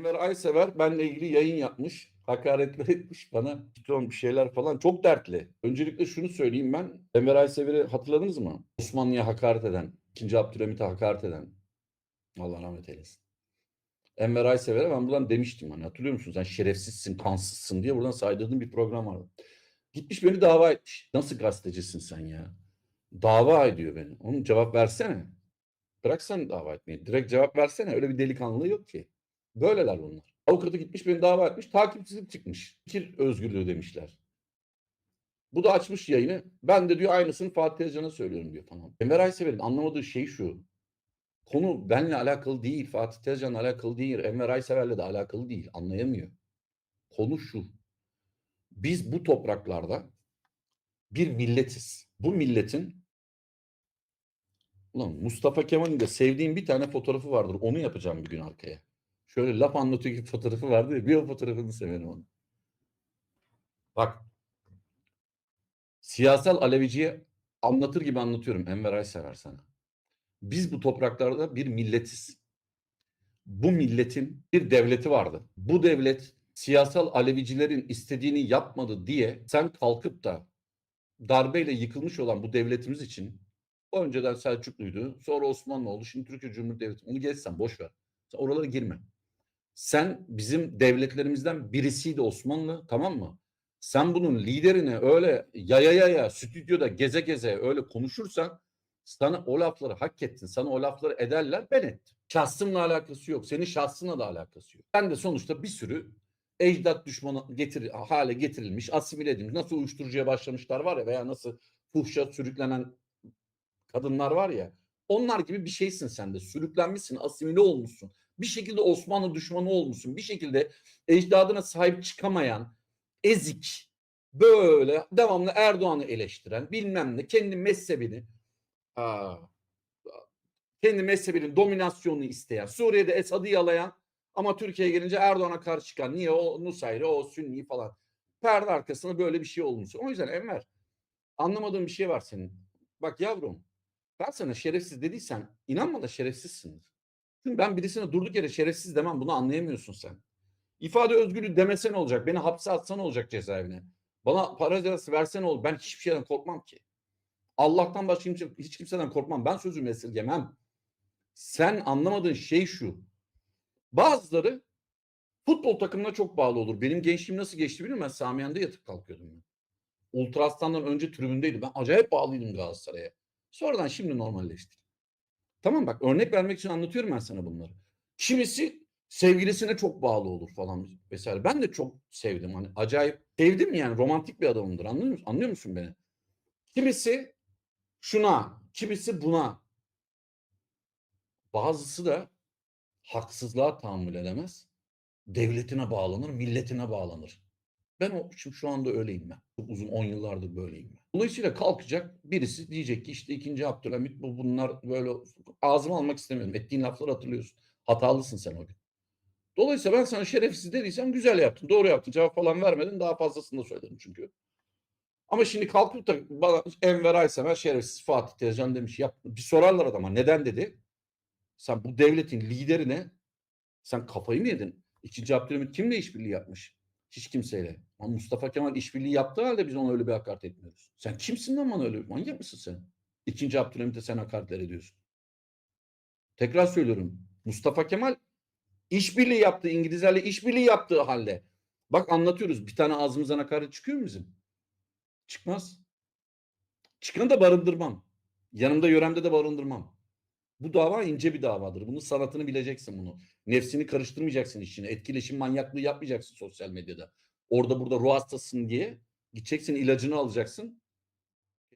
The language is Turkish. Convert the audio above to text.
Enver Aysever benle ilgili yayın yapmış. Hakaretler etmiş bana. Ton bir şeyler falan. Çok dertli. Öncelikle şunu söyleyeyim ben. Enver Aysever'i hatırladınız mı? Osmanlı'ya hakaret eden, 2. Abdülhamit'e hakaret eden. Allah rahmet eylesin. Enver Aysever'e ben buradan demiştim hani hatırlıyor musun? Sen şerefsizsin, kansızsın diye buradan saydırdığım bir program vardı. Gitmiş beni dava etmiş. Nasıl gazetecisin sen ya? Dava ediyor beni. Onun cevap versene. Bırak sen dava etmeyi. Direkt cevap versene. Öyle bir delikanlılığı yok ki. Böyleler bunlar. Avukatı gitmiş beni dava etmiş. Takipsizlik çıkmış. Fikir özgürlüğü demişler. Bu da açmış yayını. Ben de diyor aynısını Fatih Tezcan'a söylüyorum diyor falan. Enver Aysever'in anlamadığı şey şu. Konu benle alakalı değil. Fatih Tezcan'la alakalı değil. Enver Aysever'le de alakalı değil. Anlayamıyor. Konu şu. Biz bu topraklarda bir milletiz. Bu milletin Ulan Mustafa Kemal'in de sevdiğim bir tane fotoğrafı vardır. Onu yapacağım bir gün arkaya. Şöyle laf anlatıyor gibi fotoğrafı vardı ya. Bir o fotoğrafını severim onu. Bak. Siyasal Alevici'ye anlatır gibi anlatıyorum. Enver Aysever sana. Biz bu topraklarda bir milletiz. Bu milletin bir devleti vardı. Bu devlet siyasal Alevicilerin istediğini yapmadı diye sen kalkıp da darbeyle yıkılmış olan bu devletimiz için önceden Selçukluydu. Sonra Osmanlı oldu. Şimdi Türkiye Cumhuriyeti Devleti. Onu geçsen boş ver. Sen oralara girme. Sen bizim devletlerimizden birisiydi Osmanlı tamam mı? Sen bunun liderini öyle yaya yaya stüdyoda geze geze öyle konuşursan sana o lafları hak ettin. Sana o lafları ederler ben ettim. Şahsımla alakası yok. Senin şahsınla da alakası yok. Ben de sonuçta bir sürü ecdat düşmanı getir, hale getirilmiş, asimile edilmiş. Nasıl uyuşturucuya başlamışlar var ya veya nasıl fuhşa sürüklenen kadınlar var ya. Onlar gibi bir şeysin sen de. Sürüklenmişsin, asimile olmuşsun. Bir şekilde Osmanlı düşmanı olmuşsun. Bir şekilde ecdadına sahip çıkamayan, ezik, böyle devamlı Erdoğan'ı eleştiren, bilmem ne, kendi mezhebini, kendi mezhebinin dominasyonunu isteyen, Suriye'de Esad'ı yalayan ama Türkiye'ye gelince Erdoğan'a karşı çıkan. Niye o Nusayri, o Sünni falan. Perde arkasında böyle bir şey olmuş. O yüzden Enver anlamadığım bir şey var senin. Bak yavrum ben sana şerefsiz dediysem inanma da şerefsizsindir. Çünkü ben birisine durduk yere şerefsiz demem bunu anlayamıyorsun sen. İfade özgürlüğü demesen olacak. Beni hapse atsan olacak cezaevine. Bana para cezası versen olur. Ben hiçbir şeyden korkmam ki. Allah'tan başka kimse, hiç kimseden korkmam. Ben sözümü esirgemem. Sen anlamadığın şey şu. Bazıları futbol takımına çok bağlı olur. Benim gençliğim nasıl geçti biliyor musun? Ben Samiyen'de yatıp kalkıyordum ben. Ultra Aslan'dan önce tribündeydim. Ben acayip bağlıydım Galatasaray'a. Sonradan şimdi normalleşti. Tamam bak örnek vermek için anlatıyorum ben sana bunları. Kimisi sevgilisine çok bağlı olur falan vesaire. Ben de çok sevdim hani acayip sevdim yani romantik bir adamımdır anlıyor musun? Anlıyor musun beni? Kimisi şuna, kimisi buna. Bazısı da haksızlığa tahammül edemez. Devletine bağlanır, milletine bağlanır. Ben o şimdi şu anda öyleyim ben. Çok uzun 10 yıllardır böyleyim ben. Dolayısıyla kalkacak birisi diyecek ki işte ikinci Abdülhamit bu bunlar böyle ağzıma almak istemiyorum. Ettiğin lafları hatırlıyorsun. Hatalısın sen o gün. Dolayısıyla ben sana şerefsiz dediysem güzel yaptın. Doğru yaptın. Cevap falan vermedin. Daha fazlasını da söyledim çünkü. Ama şimdi kalkıp da bana Enver Aysever şerefsiz Fatih Tezcan demiş. Yap. Bir sorarlar adama neden dedi. Sen bu devletin liderine sen kafayı mı yedin? İkinci Abdülhamit kimle işbirliği yapmış? Hiç kimseyle. Ama Mustafa Kemal işbirliği yaptığı halde biz ona öyle bir hakaret etmiyoruz. Sen kimsin lan bana öyle? Manyak mısın sen? İkinci Abdülhamit'e sen hakaretler ediyorsun. Tekrar söylüyorum. Mustafa Kemal işbirliği yaptığı, İngilizlerle işbirliği yaptığı halde. Bak anlatıyoruz. Bir tane ağzımızdan hakaret çıkıyor mu bizim? Çıkmaz. Çıkanı da barındırmam. Yanımda yöremde de barındırmam. Bu dava ince bir davadır. Bunun sanatını bileceksin bunu. Nefsini karıştırmayacaksın işine. Etkileşim manyaklığı yapmayacaksın sosyal medyada. Orada burada ruh hastasın diye gideceksin ilacını alacaksın.